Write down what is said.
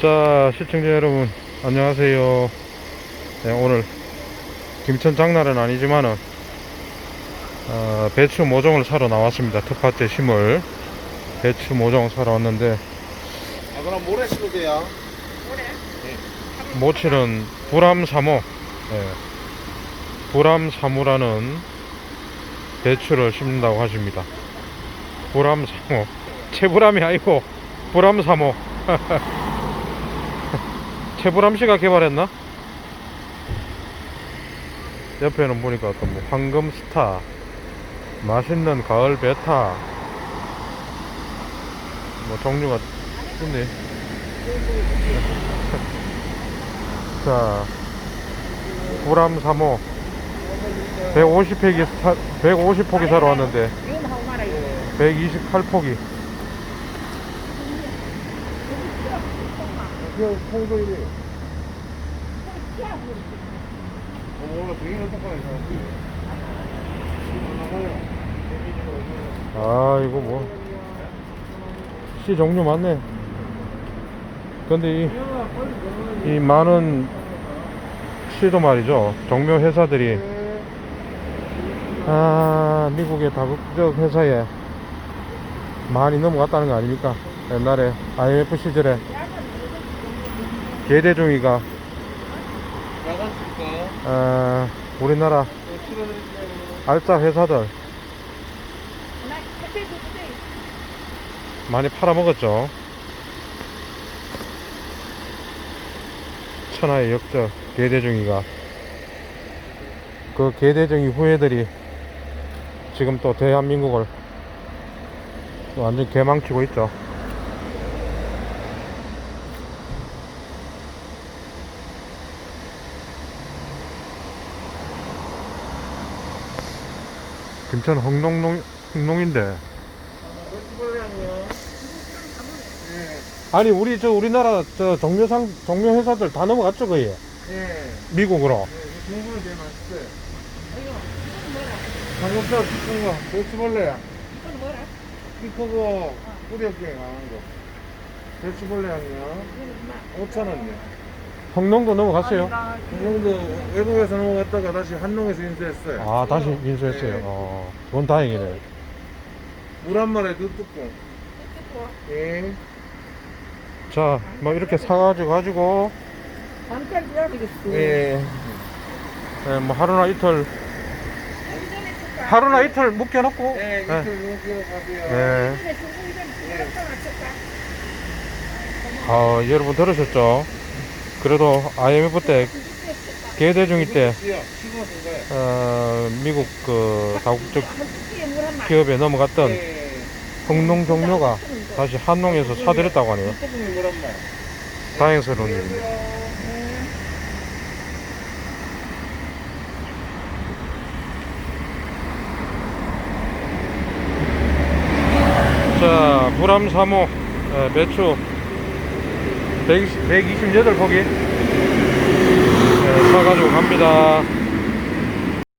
자, 시청자 여러분, 안녕하세요. 네, 오늘 김천 장날은 아니지만은 어, 배추 모종을 사러 나왔습니다. 텃밭에 심을 배추 모종 사러 왔는데 아, 그럼 모래 심으세요. 모칠은 불암사모, 네, 불암사모라는 배추를 심는다고 하십니다. 불암사모, 채불암이 아니고 불암사모. 채불암 씨가 개발했나? 옆에는 보니까 어떤 뭐 황금 스타, 맛있는 가을 베타, 뭐 종류가 있네. 자, 구람 3호 150폭이 150폭이 사러 왔는데 128폭이 그 통도 이래. 어, 원래 되게 똑바로 아 이거 뭐 씨 종류 많네. 근데 이, 이 많은 씨도 말이죠. 종묘 회사들이 아 미국의 다국적 회사에 많이 넘어갔다는 거 아닙니까? 옛날에 IMF 시절에 개대중이가 나갔을까? 아, 우리나라 알짜 회사들 많이 팔아먹었죠. 천하의 역적 개대중이가 그 개대중이 후예들이 지금 또 대한민국을 또 완전 개망치고 있죠. 김천 홍농농 홍농인데 아니 우리 저 우리나라 저 종묘상 종묘 회사들 다 넘어갔죠 거의 예. 미국으로 공부는 되게 맛있어요. 방금도 키큰 거, 배추벌레야. 키 크고 뿌리 없게 강한 거. 배추벌레 향이요. 5,000원이요. 홍농도 넘어갔어요 그 정도 외국에서 넘어갔다가 다시 한농에서 인수했어요. 아 다시 인수했어요 네. 어 그건 다행이네 물 한 마리에 두 뚜껑. 예. 자 뭐 이렇게 사가지고 가지고 잠깐 되겠어. 예. 예, 뭐 하루나 이틀 하루나 이틀 묵혀놓고 예, 예. 이틀 묵기로 가세요. 예. 아 여러분 들으셨죠 그래도 IMF 때 개대중이 때. 어, 미국 그 다국적 기업에 넘어갔던 예. 흥농 종묘가 다시 한농에서 사들였다고 하네요. 다행스러운 일입니다. 자, 불암 3호 매추 128포기 사가지고 갑니다.